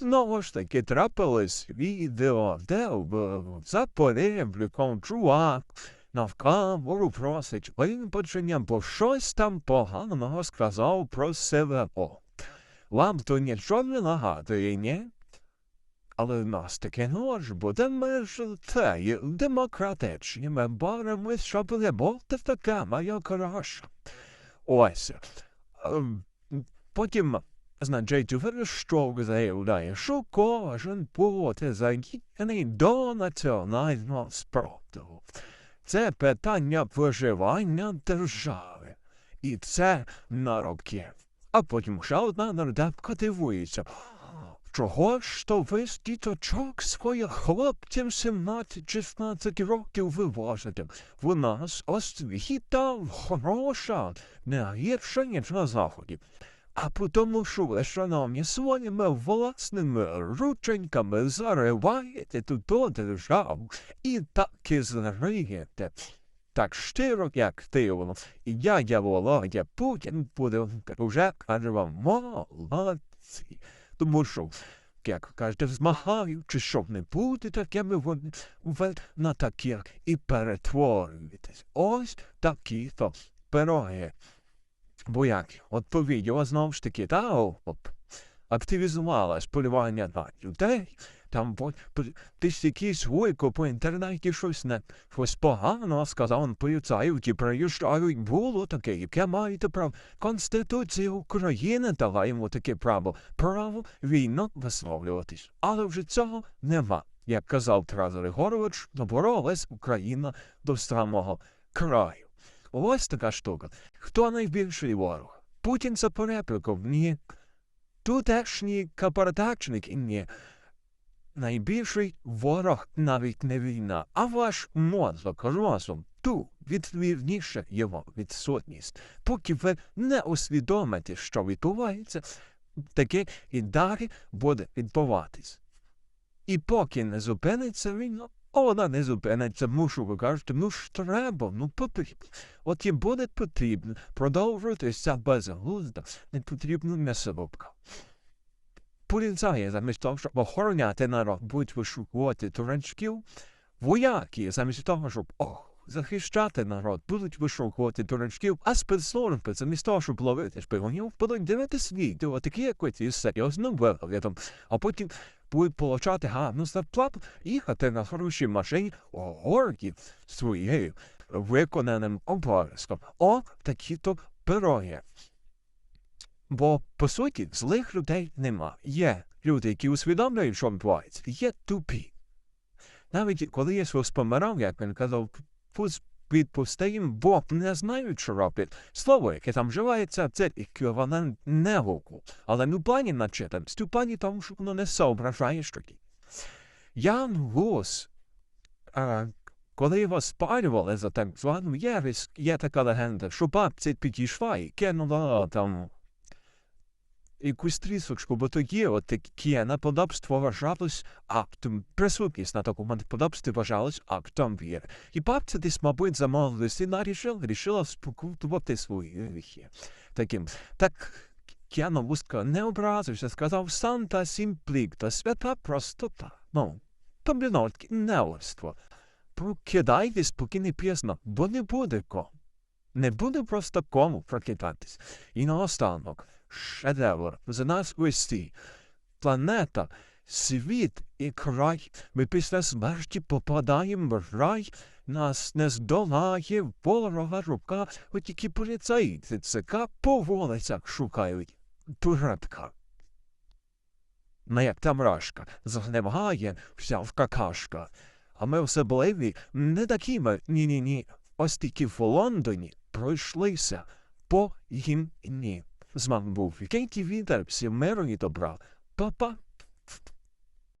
Знову ж таки трапилось відео, де в Запоріжжю чувак на камеру просить вибачення, бо щось там поганого сказав про СВО. Вам то нічого не нагадує, ні? Але в нас таке нож буде, ми ж це, є демократичні, ми боремось, щоб не бути таке, моя краще. Ось. Ем, Потім, значить, Верещук заявляє, що кожен буде задіяний до національного спротиву. Це питання виживання держави. І це на роки. А потім ще одна нардепка дивується. Чого ж то ви з діточок своїх хлопців 17-16 років вивозите? В нас освіта хороша, не гірша, ніж на заході. А потому що ви, шановні, своїми власними рученьками зариваєте ту державу і так і зриєте. Так щиро, як дивно, і дядя Володя Путін буде вже каже вам молодці. Тому що, як кажете, змагаючи, щоб не бути такими, вони на таких і перетворюєтесь. Ось такі то пироги. Бо як, от по знову ж таки, та, оп, активізувалось полювання на людей, там по- десь якийсь вуйко по інтернеті щось не щось погано сказав, поліцаївки приїжджають, було таке, яке маєте право. Конституція України дала йому таке право, право війну висловлюватись. Але вже цього нема. Як казав Тарас Григорович, доборолась Україна до самого краю. Ось така штука. Хто найбільший ворог? Путін за переприком? Ні. Тутешній капардачник? Ні. Найбільший ворог навіть не війна, а ваш мозок розум. Ту відвірніше його відсутність. Поки ви не усвідомите, що відбувається, таке і далі буде відбуватись. І поки не зупиниться війна, а вона не зупиниться, мушу ви кажете, ну ж треба, ну потрібно. От і буде потрібно продовжуватися безглузда, не потрібно м'ясорубка. Поліцаї замість того, щоб охороняти народ, будуть вишукувати туречків, вояки замість того, щоб ох, захищати народ, будуть вишукувати туречків, а спецслужби замість того, щоб ловити шпигунів, будуть дивитися відео, такі як оці з серйозним виглядом, а потім будуть получати гарну зарплату, їхати на хорошій машині у городі своєю виконаним обов'язком. О, такі-то пироги. Бо, по суті, злих людей нема. Є люди, які усвідомлюють, що відбувається, є тупі. Навіть коли Ісус помирав, як він казав, «Пусть відпусти їм, бо не знають, що роблять. Слово, яке там вживається, це еквівалент негуку. Але ну пані в плані тому, що воно не соображає щоки. Ян Гус, коли його спалювали за так звану єресь, є така легенда, що бабця підійшла і кинула там якусь трісочку, бо тоді от таке наподобство вважалось актом, присутність на такому наподобстві вважалось актом віри. І бабця десь, мабуть, замовилась і нарішила, рішила спокутувати свої гріхи. Таким, так Кіано Вузка не образився, сказав Санта Сімплікта, свята простота. Ну, тобі таке неорство. Прокидайтесь, поки не пізно, бо не буде кому. Не буде просто кому прокидатись. І наостанок, шедевр за нас вести. Планета, світ і край. Ми після смерті попадаємо в рай. Нас не здолає ворога рука, от тільки поліцаїти ЦК по вулицях шукають. Туретка. Не як там рашка, загниває вся в какашка. А ми особливі не такі ми, ні-ні-ні. Ось тільки в Лондоні пройшлися по гімні. zman mówi. Dzięki Winter, psi meroni to brał. Papa,